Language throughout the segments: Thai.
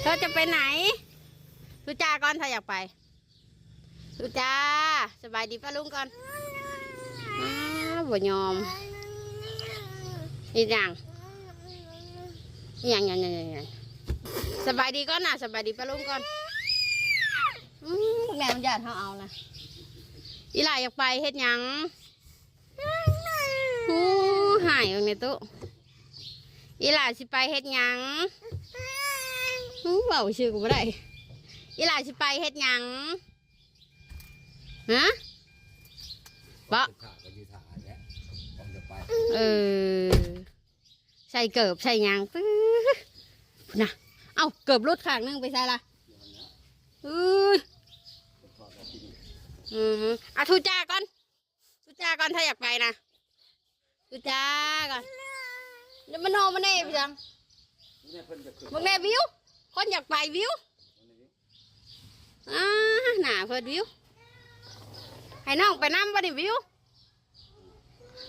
เธอจะไปไหนสุจาก่อนถ้าอยากไปสุจาสบายดีป้าลุงก่อนอ้าวบ่ยอมอีกอย่างอีกอย่างอย่างอย่างอย่างย่างสบายดีก่อนนะสบายดีป้าลุงก่อนอืมวกแม่มันญาติเขาเอานะอีหลายอยากไปเฮ็ดหยังหูหายอยู่ในตู้ อีหลาสิไปเฮ็ดหยังหูเบาชื่อกูไม่ได้อีหลาสิไปเฮ็ดหยังฮะบะขาก็อยู่ถ่ายแล้วผมจะไปเออใส่เกิบใส่หยังปื๊ดน่ะเอาเกิบรุดข้างนึงไปใส่ละอุ้ยอืมเอาทูจาก่อนทูจาก่อนถ้าอยากไปนะทูจาก่อน เดี๋ยวมันโนมันแน่พี่จังเนี่ยเพิ่นจะขึ้นมึงแน่วิว คนอยากไปวิวอ่าหนาเพิ่นวิว ให้น้องไปน้ำบ่นี่วิว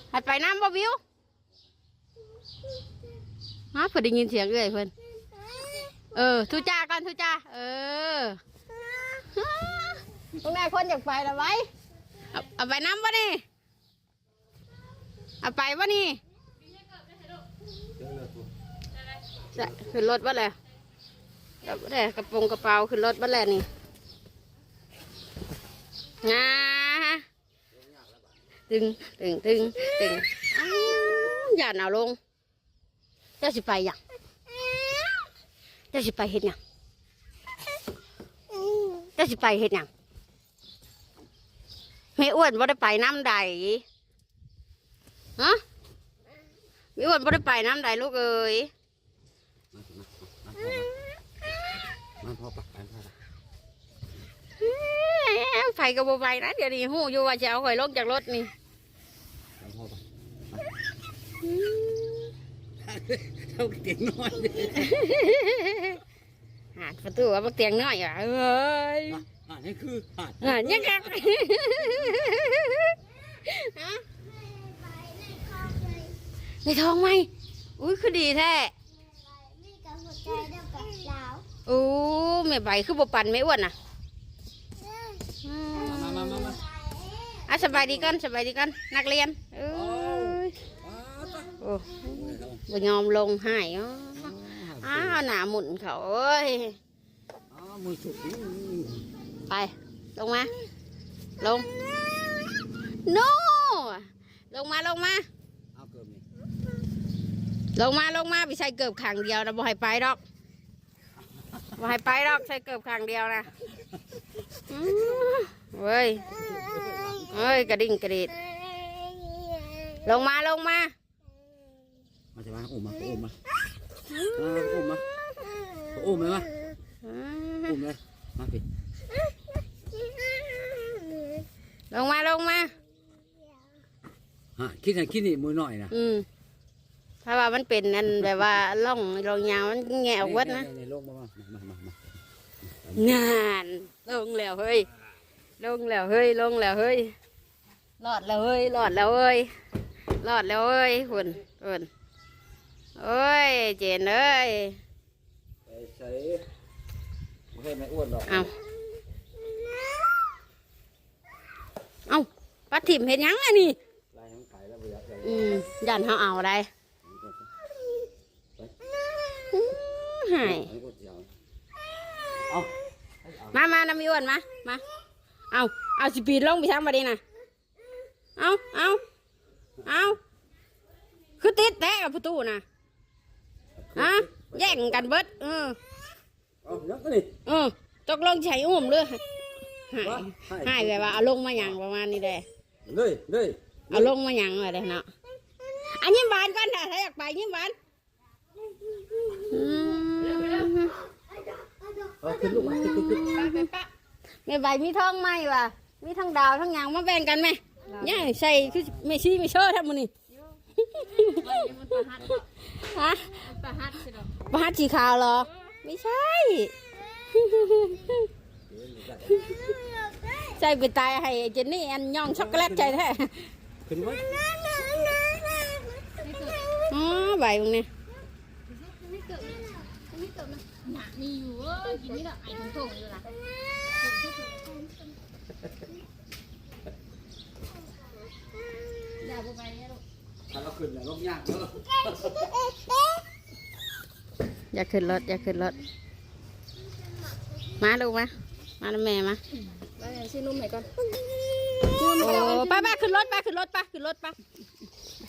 ให้ไปน้ำบ่วิวฮะเพิ่นได้ยินเสียงเอ้ยเพิ่นเออทุจาก่อนทุจาเออตรงไหนคนอยากไปละไว้เอาเอาไปน้ำบ่นี่เอาไปบ่นี่ เจอเลยปุ๊บ จะขึ้นรถบ่แล้วกับบ่ได้กระโปรงกระเป๋าขึ้นรถบ่แล้วนี่งาตึงตึงตึงตึงอย่าหนาวลงเจ้าสิไปหยังเจ้าสิไปเฮ็ดยังเจ้าสิไปเฮ็ดยังแม่อ้วนบ่ได้ไปน้ำใดฮะแม่อ้วนบ่ได้ไปน้ำใดลูกเอ้ย มา พ่อปะมาพ่อปะไฟกับโบไฟนะเดี๋ยวนี้หูอยู่ว่าจะเอาข่อยลงจากรถนี่มาพ่อปะเท่าเตียงน้อยหาดประตูว่าบักเตียงน้อยอะเอ้ยอ่านี่คือหาดหาดยังกักฮะในท้องไหมอุ้ยคือดีแท้ มีกับหัวใจเดียวกับสาว โอ้แม่ใบคือบ่ปันไม่อ้วนน่ะอืมมามามามาอะสบายดีก่อนสบายดีก่อนนักเรียนเอ้ยโอ้บ่ยอมลงให้อ๋ออ้าวหนาหมุนเขาเอ้ยอ๋อมือสุดนี่ไป ลงมา ลงโน่ลงมาลงมาเอาเกินนี่ลงมาลงมาไปใส่เกือบขังเดียวนะบ่ให้ไปดอก บ่ให้ไปดอกใส่เกือบขังเดียวนะอื้อเว้ยเอ้ยกระดิ่งกระดิดลงมาลงมา มาใช่ไหมอุ้มมาอุ้มมาอุ้มมาอุ้มเลยมาอุ้มเลยมาสิลงมาลงมาฮะคิดนะคิดนี่มือหน่อยนะอืม ถ้าว่ามันเป็นนั่นแบบว่าล่องลองยาวมันแงววัดนะในโลกมามามามามา งานลงแล้วเฮ้ยลงแล้วเฮ้ยลงแล้วเฮ้ยรอดแล้วเฮ้ยรอดแล้วเฮ้ยรอดแล้วเฮ้ยหุ่นหุ่นโอ้ยเจนเอ้ยไปใส่ไม่ให้ไม่อ้วนหรอกเอาเอาปลาถิ่มเห็นยังไงนี่ลายทั้งไข่แล้วไปยัดใส่อืมยันเขาเอาได้อื้อ หายไอ้ก็เดียวเอามามาน้ำมีอ้วนมา มา เอาเอาสิปีดลงไปทางมาดีนะเอาเอาเอาคือติดแตะกับประตูนะฮะแย่งกันเบิดเออเอายักษ์นี่เออตกลงใช้อุ้มเลยหายว่าหายแบบว่าเอาลงมาหยังประมาณนี้ได้เลยเลยเอาลงมาหยังอะไรเนาะอันยิ้มหวานก่อนถ้าถ้าอยากไปยิ้มหวานอืม เอาขึ้นลูกมาขึ้นขึ้นขึ้นแม่ใบมีท้องไหมวะมีทั้งดาวทั้งหยังมาแบ่งกันไหมเนี่ยใส่คือไม่ชี้ไม่เชื่อทำมันนี่ฮะประหัดสิดอกประหัดสีขาวเหรอ ไม่ใช่ใส่ไปตายให้เจนนี่อันย่องช็อกโกแลตใจแท้ขึ้นไว้อ๋อใบตรงนี้ตัวนะ หนักมีอยู่เอ้ยกินนี่ละไอ้ถุงถุงอยู่ละอย่าไปไปเนี่ยลูกถ้าเราขึ้นแล้วลงยากเนอะอย่าขึ้นรถอย่าขึ้นรถ มาลูกมา มาแล้วแม่มาไปซื้อนุ่มหน่อยก่อนโอ้ไปไปขึ้นรถไปขึ้นรถไปขึ้นรถไป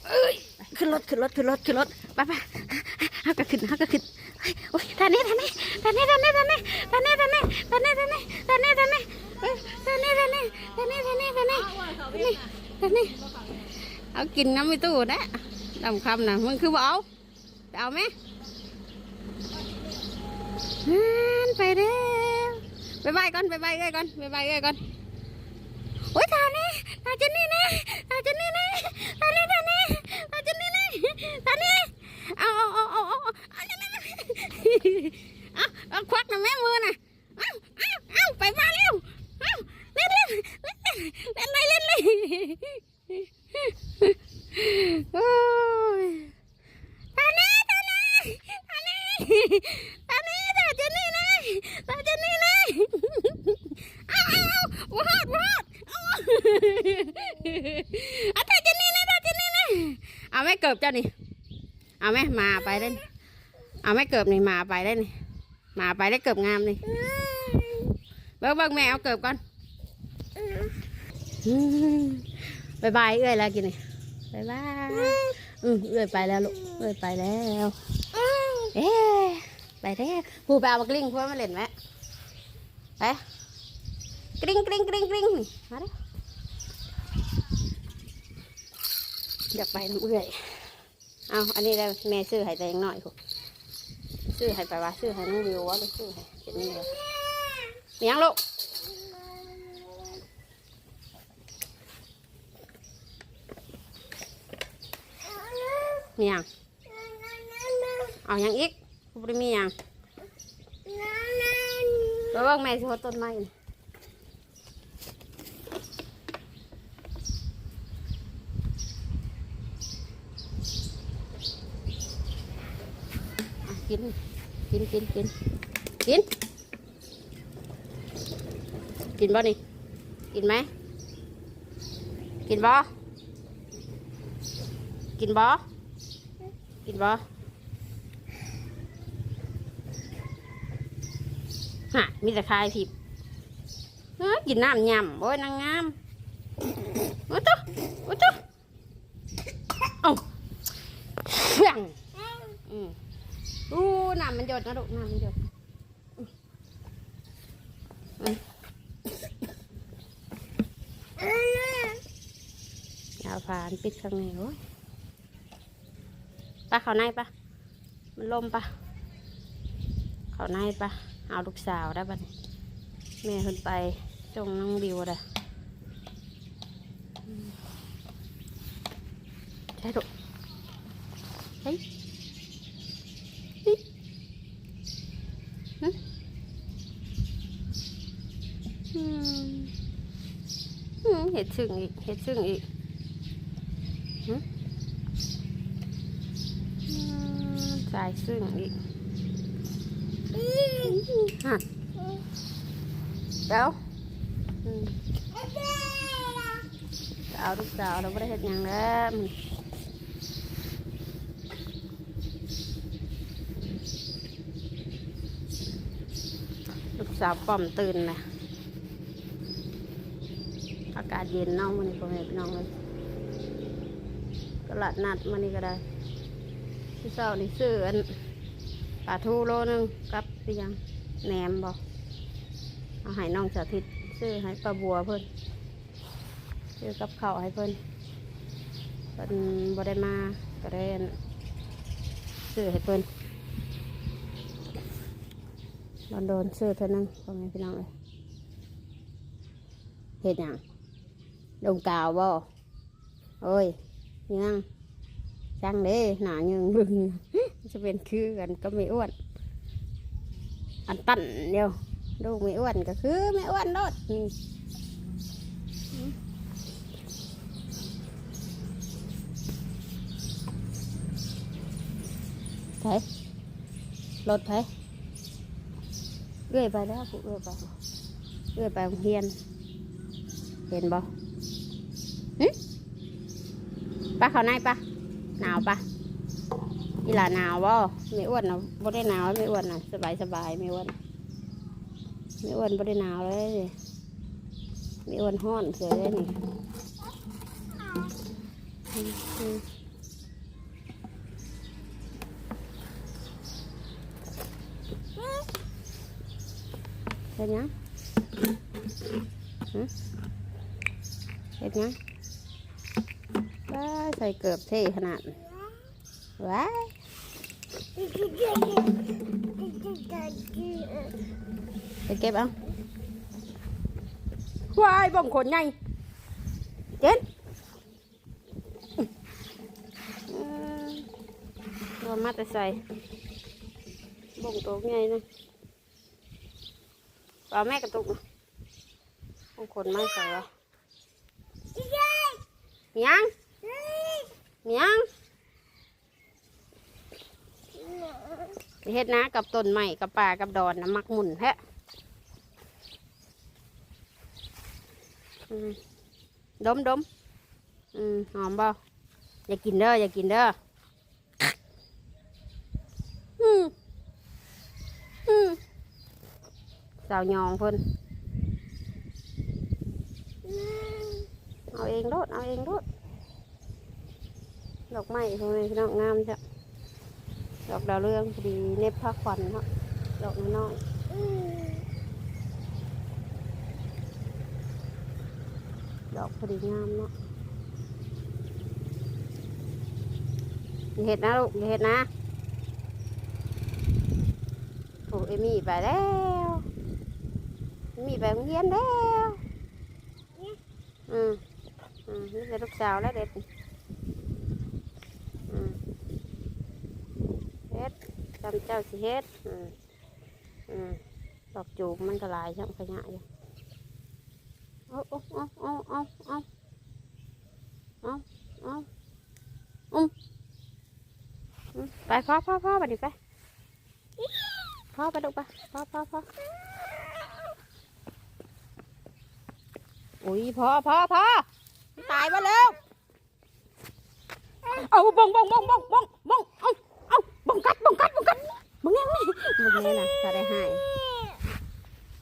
เอ้ยขึ้นรถขึ้นรถขึ้นรถขึ้นรถไปไปฮักก็ขึ้นฮักก็ขึ้นเฮ้ย โอ้ยทางนี้ทางนี้ทางนี้ทางนี้ทางนี้ทางนี้ทางนี้ทางนี้ทางนี้ทางนี้ทางนี้เอ้ยทางนี้ทางนี้ทางนี้ทางนี้ทางนี้ว่าเขาทางเป็นนี้ทางนี้เอากินน้ำไม่ตู้นะดำคำนะมึงคือบ่เอาเอาไหมนไปเร็วไปบายก่อนไปบายเอ้ยก่อนไปบายเอ้ยก่อนโอ้ยตานี่ตาจะนี่นี่ตาจะนี่นี่ตานี่ตานี่ตาจะนี่นี่ตานี่เอาเอาเอาเอาเอาเอานี่นี่ เอาเอาควักนะแม่มือน่ะเอาเอาเอาไปมาเร็วเอาเล่นเล่นเล่นเล่นเล่นเลยเล่นเลยโอ้ยตานี่ตานี่ตานี่ตานี่ตาจะนี่นี่ตาจะนี่นี่เอาเอาเอาวาดวาดเอาตาจะนี่นะตาจะนี่นะเอาไม่เกิบเจ้านี่เอาไหมมาไปได้นี่ เอาไม่เกิบนี่มาไปได้นี่มาไปได้เกิบงามนี่เบิ้งเบิ้งแม่เอาเกิบก่อนบายบายเอ้ยแล้วกินนี่บายบายอืมเอ้ยไปแล้วลูกเอ้ยไปแล้วเอ๊ไปแล้วผู้ไปเอามากลิ้งเพื่อมาเล่นไหมไปกริ้งกริ้งกริ้งกริ้งนี่มาเด้อยากไปน้ำเอื่อยเอาอันนี้ได้วแม่ซื้อให้ตัวเองหน่อยคุ ซื้อให้ไปว่าซื้อให้น้องวิววะหรือซื้อให้เจ็ดนี่เลยเมียงลูกมียังเอายังอีกกูไม่ได้มียังแล้วว่าแม่สิเขาต้นไม้กิน กินกินกินกิน กินบ่นี่ กินไหม กินบ่ กินบ่ กินบ่ฮะมีแต่คายผิบเอ้ยกินน้ำยำโอ้ยนางงามโอ้ยตุ๊โอ้ยตุ๊เอาเฟียงอืม อู้น้ำมันหยดนะลูกน้ำมันหยดอืมอืมยาวผ่านปิดข้างในโอ้ยปะเขาในปะมันลมปะเขาในปะเอาลูกสาวได้ปะเนี่ยแม่ขึ้นไปจงน้องบิวเลยใช่ลูกเฮ้ยเฮ้ยหึอืมอืมเห็ด ซึ่งอีกเห็ดซึ่งอีกหึสายซึ่งอีกฮะเดี๋ยวเอาลูกสาวเราไม่ได้เห็ดยังแล้วมันลูกสาวป้อมตื่นนะากาศเย็นน้องมันนี่พ่อแม่พี่น้องเลยตลาดนัดมันนี่ก็ได้ที่เช้านี่ซื้ออันปลาทูโลนึงกับพี่ยังแหนมบอกเอาให้น้องสาธิตซื้อให้ปลาบัวเพิ่นซื้อกับข้าวให้เพิ่นเพิ่นบ่ได้มาก็ได้ซื้อให้เพิ่นโดนโดนๆซื้อเท่านั้นพ่อแม่พี่น้องเลยเห็ดหยังดมกาวบ่โอ้ยยังช่าง đồng cào bò. Ôi nhưng sang đấy nà nhưng mừng. Cho bên khứ gần có mỹ uẩn. Ăn tận nhiều đâu mỹ uẩn cả khứ mỹ uẩn đó ừ. thế, lột thế, gửi vào đó cũng gửi vào gửi vào hiền. Hiền bò. ปะเขาในปะหนาวปะอีหลาหนาวบ่ไม่อ้วนนะบ่ได้หนาวไม่อ้วนนะสบายสบายไม่อ้วนไม่อ้วนบ่ได้หนาวเลยไม่อ้วนห้อนเสือเลยนี่เห็นยังเห็นยัง ว้าใส่เกือบเท่ขนาดว้าไปเก็บเอาว้ายบ่งขนไงเจนอืมตัวมาแต่ใส่บ่งตัวไงนะเอาแม่กระตุกบ่งขนมาใส่วะยัง ยังเฮ็ดนะกับต้นใหม่กับป่ากับดอนนะมักหมุนแฮะดมดมอืมหอมบ่อย่ากินเด้ออย่ากินเด้อสาวยองเพิ่นเอาเองโลดเอาเองโลด ดอกไม้พวกนี้พี่น้องงามจ้ะดอกดาวเรืองพอดีเน็บผ้าขวัญเนาะดอกน้อยดอกพอดีงามเนาะเห็ดนะลูกเห็ดนะโอ้เอมี่ไปแล้วเอมี่ไปโรงเรียนแล้วอืมอืมนี่เป็นลูกสาวแล้วเด็ด จำเจ้าสิเฮ็ดอืมอืมดอกจูบมันก็ลายช่างขยะอยู่เอาเอาเอาเอาเอาเอาเอาอุ้มไปพ่อพ่อพ่อไปดิไปพ่อไปดูไปพ่อพ่อพ่ออุ้ยพ่อพ่อพ่อตายมาแล้วเอาบงบงบงบงบงบงเอาเอาบงกัดบงกัด บงกัดบงยังนี่บงนี่นะถ้าได้หาย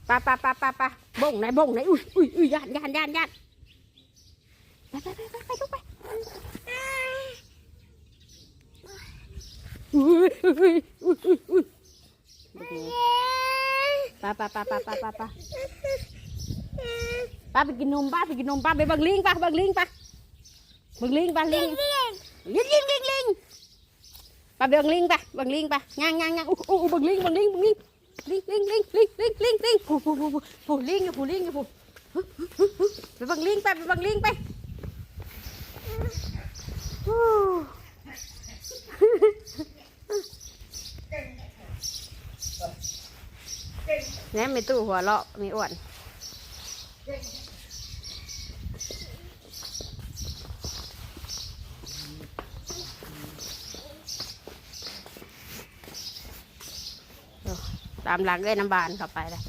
ปะปะปะปะปะบงไหนบงไหนอุ้ยอุ้ยอุ้ยยานยานยานยานไปไปไปไปไปลูกไปอุ้ยอุ้ยอุ้ยอุ้ยอุ้ยปะปะปะปะปะปะปะป้าไปกินนมป้าไปกินนมป้าไปบังลิงป้าบังลิงป้าบังลิงป้าลิงลิงลิงลิ เบิ่งลิงไปเบิ่งลิงไปย่างย่างย่างอู้อู้เบิ่งลิงเบิ่งลิงเบิ่งลิงลิงลิงลิงลิงลิงลิงลิงผู้ผู้ผู้ผู้ผู้ลิงอยู่ผู้ลิงอยู่ผู้ไปเบิ่งลิงไปไปเบิ่งลิงไปฮู้แหนี่ม่ตู้หัวเราะม่อ้วน ตามหลังเอ้ยน้ำบานเข้าไปเลย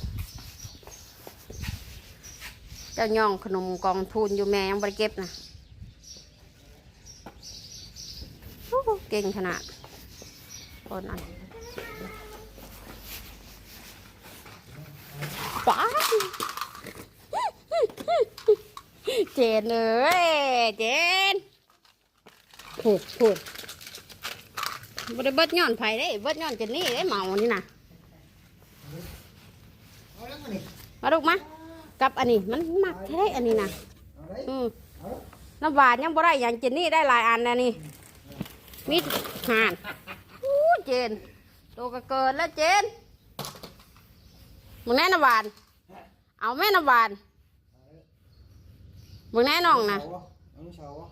เจ้าย่องขนมกองทุนอยู่แม่ยังบริเก็บนะเก่งขนาดคนนั้นป้าเจนเลยเจนผูกผูกบริเบิดย้อนไผ่ได้เบิดย้อนเจนนี่ได้เมานี่นะ มาลูกมากับอันนี้มันมักแท้อันนี้นะอืมน้ำหวานยังบ่ได้อย่างเจนนี่ได้หลายอันนะนี่มีห่านอู้เจนโตก็เกินแล้วเจนมึงแน่น้ำหวาน เอาแม่น้ำหวานมึงแน่น้องนะเอาลูกสาววะ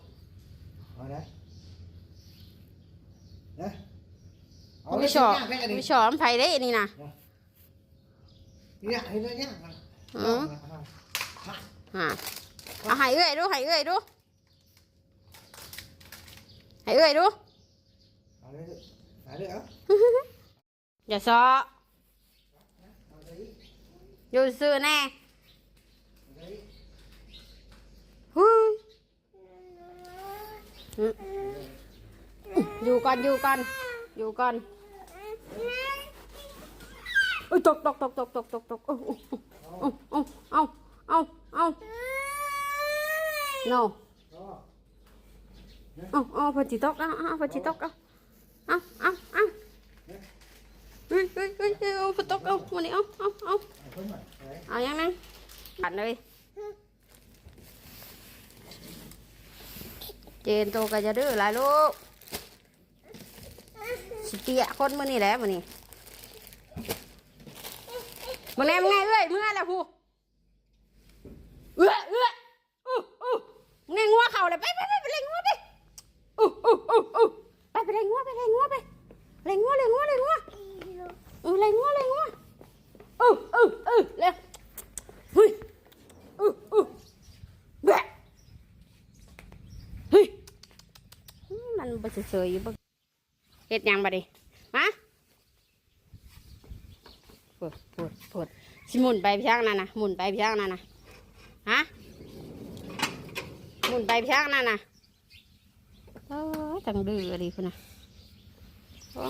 เอาได้เด้อวิชอวิชอมนไผได้อันนี่นะ เนี่ยเห็นไหมเนี่ยอืมฮะเอาให้เอื้อยดูให้เอื้อยดูให้เอื้อยดู เอาเลยเอาเลยเอาอย่าซ้อเอาเลยอยู่ซื่อแน่เฮ้ยอืมอยู่ก่อนอยู่ก่อนอยู่ก่อน เอ้ยตกตกตกตกตกตกตกเอาเอาเอาเอาเอาเอา no เอาเอาพอจิตกเอาเอาพอจิตกเอาเอาเอาเอาเฮ้ยเฮ้ยเฮ้ยเฮ้ยเอาพอตกเอาวันนี้เอาเอาเอาเอายังนั่งปัดเลยเจนโตก็จะดื้อหลายลูกสิเตียคนมื่อนี่แหละมื่อนี่ มื่อไงไงเอ้ยเมื่อไรผู้เอื้อเอื้ออู้อู้มึงไงงัวเข่าเลยไปไปไปไปเลยงัวไปอู้อู้อู้อู้ไปไปเลยงัวไปเลยงัวไปเลยงัวเลยงัวเลยงัวเออเลยงัวเลยงัวอู้อู้อู้เร็วเฮ้ยอู้อู้แบะเฮ้ยมมันบ่เฉยๆอยู่บ่เฮ็ดหยังบ่ดิมา ปวดปวดปวดสิหมุนไปพี่ช่างนั่นนะหมุนไปพี่ช่างนั่นนะฮะหมุนไปพี่ช่างนั่นนะโอ้ตังดื้อดีคุณน่ะโอ้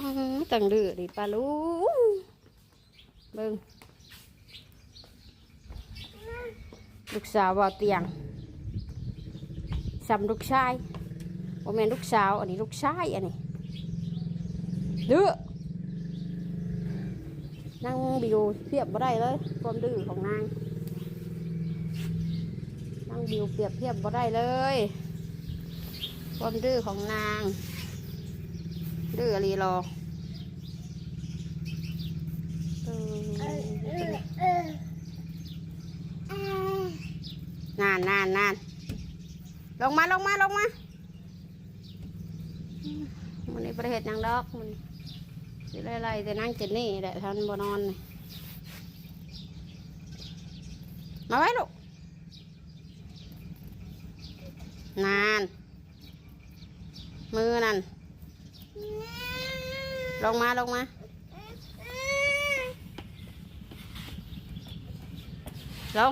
ตังดื้อดีปลาลูเบิ่งลูกสาวบ่เตียงสำลูกชายโอแม่นลูกสาว อันนี้ลูกชายอันนี้ดื้อ นั่งบิวเทียบบ่ได้เลยความดื้อของนาง นั่งบิวเปรียบเทียบบ่ได้เลย ความดื้อของนาง ดื้ออะไรรอนานนานนานลงมาลงมาลงมามันนี่ประเทศยังดอกมัน สิไล่ๆแต่นั่งเจนนี่แหละท่านบ่นอนนี่มาไว้ลูกนาน มือนั่น ลงมาลงมาลง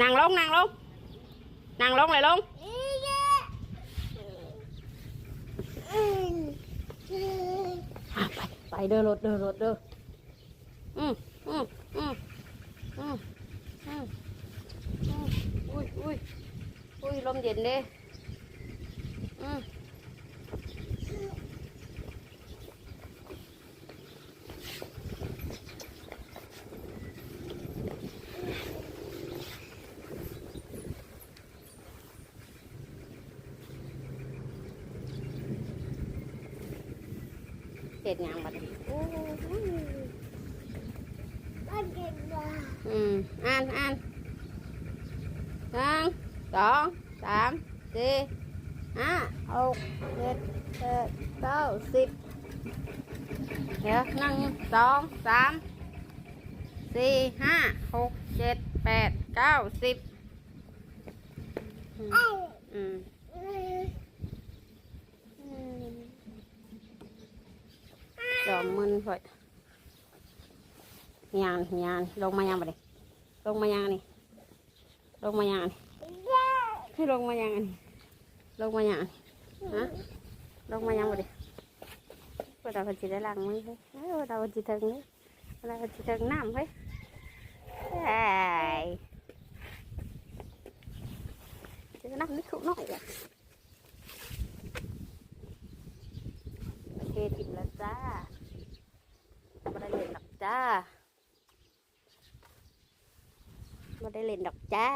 นั่งลงนั่งลงนั่งลงเลยลงอะ ไปเดินรถเดินรถเด้ออืมอืมอืมอืมอืมอืมอุ้ยอุ้ยอุ้ยลมเย็นเด้อืม เห็ดหยังบัดนี้อืมอ่านอ่านหนึ่งสองสามสี่ห้าหกเจ็ดแปดเก้าสิบเดี๋ยวหนึ่งสองสามสี่ห้าหกเจ็ดแปดเก้าสิบอืม อืมจอมมึนค่อยยานยานลงมายังบ่ได้ลงมายังนี่ลงมาย่างนี้ให้ลงมาย่างนี้ลงมาย่างนี้ฮะลงมาย่างบ่ดิว่าเราจะได้ล้างมือเฮ้ยว่าเราจะถึงนี่ว่าเราจะถึงน้ำเฮ้ยเฮ้จอน้ำนิดขุน้อยอะโอเคติดแล้วจ้า ม่ได้เล่นหรอกจ้ามาได้เล่นดอกจ้า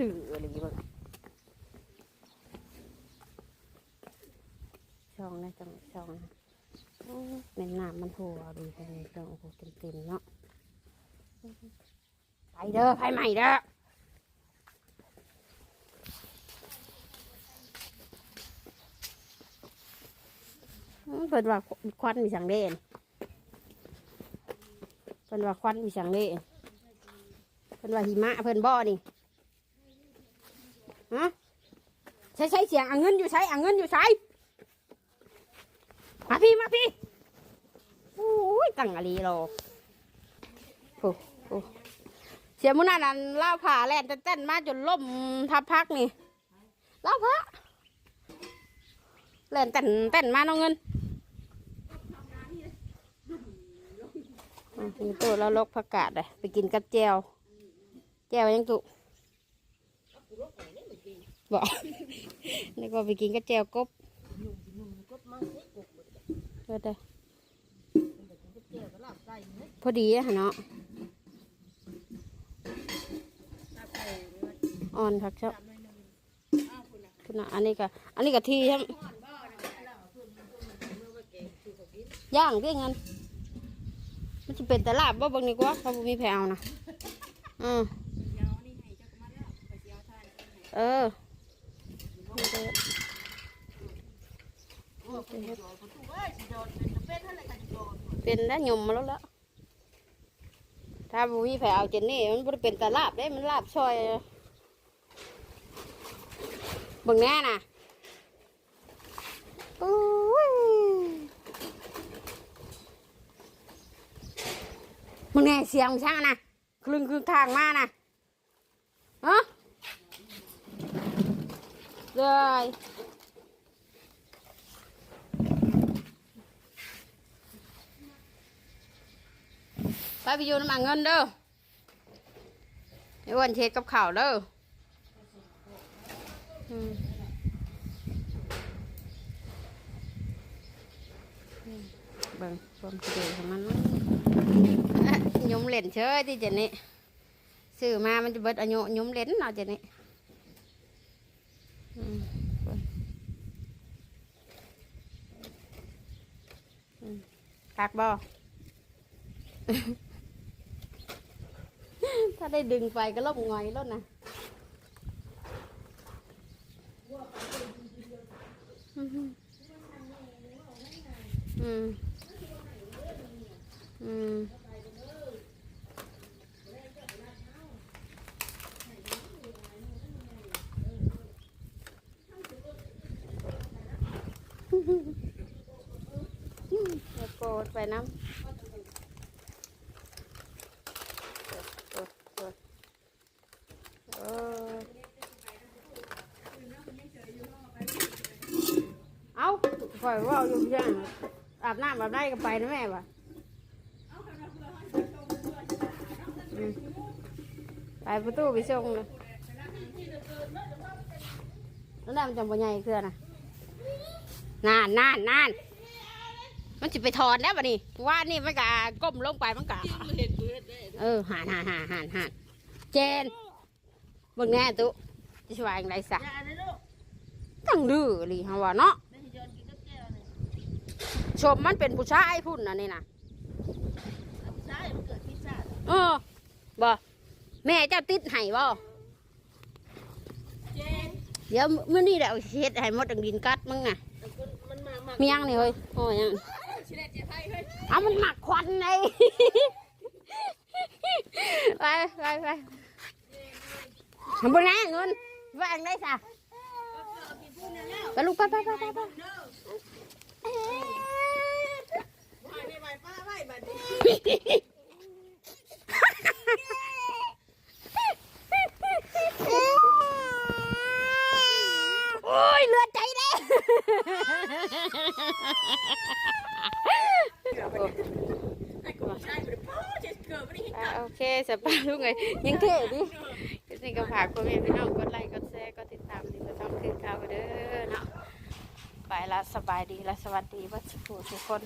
ดื้ออะไรบ้างช่องนะจังช่องเป็นน้ำมันหัวดีไปเลช่องโอ้โหเต็มๆเนาะไปเด้อไปใหม่เด้อ เพิ่นว่าควันมีสังเด่นเพิ่นว่าควันมีสังเลยเพิ่นว่าหิมะเพิ่นบ่อนี่ฮะใช้ใช้เสียงอ่างเงินอยู่ใช้อ่างเงินอยู่ใช้มาพี่มาพี่โอ้ยตั้งอะไรรอโอ้โหเสียมุนานันเล่าผ่าแล่นเต้นมาจนล่มทับพักนี่เล่าพระแล่นเต้นเต้นมาน้องเงิน อะมีตัวแล้วลกผักกาดเลยไปกินกับแจวแจวยังตุบอกนึกว่าไปกินกับแจวกบเพื่อได้พอดีอะเนาะอ่อนผักชอบคุณนะอันนี้ก็อันนี้ก็ทีครับย่างเพียงเงิน จะเป็นตลาบบ่บางนี่กว่าเขาบ่มีแผวนะอืมเออเป็นได้ยมมาแล้วละถ้าบุมีแผลเอาเจนนี่มันบ่เป็นตลาบได้มันลาบซอยบิ่งแน่น่ะอุ้ มึงแน่เสียงช่างนะคลึงคลึงทางมานะฮะเลยไปไปอยู่น้ำมันเงินเด้อไอ้วันเช็ดกับข่าวเด้อเบิ่งความกระดูกของมันอะ ยมเล่นเชยที่เจนี่ซื้อมามันจะเบิดอายุยมเล่นเนาะเจนี่คักบ่ ถ้าได้ดึงไปก็ล่มงอยแล้วนะอืม อืมอืมอย่า โกรธไปน้ำเออเอาปล่อยว่าอยู่ย่างอาบน้ำอาบได้ก็ไปนะแม่ปะไปประตูไปส่งเลยแล้วนั่นมันจำปัญญาเคือนะ นานนานนานมันจะไปถอนแล้วปะนี่ว่านี่มันกะก้มลงไปมันกะเออหานหานหานหานหานเจนเบิ่งแน่ตุจะช่วยอย่างไรสะตั้งดื้อหลีฮะว่าเนาะชมมันเป็นผู้ชายพุ่นนะนี่นะเออบ่แม่เจ้าติดไห้บ่เดี๋ยวมื้อนี้เดี๋ยวเฮ็ดให้หมดดังดินกัดมึงอะ มียังนี่เฮ้ยโอ้ยยังเอามันหมักควันเลยไปไปไปทำบุญนะเงินว่าอังได้สะไปลูกไปไปไปไปไปโอ้ยเลือดใจเด้อ่า โอเคสบายลูกไงยังเท่ดินี่ก็ฝากพ่อแม่พี่น้องกดไลค์กดแชร์กดติดตามนี่ก็ต้องขึ้นข่าวเด้อเนาะไปละสบายดีและสวัสดีวัชพูทุกคน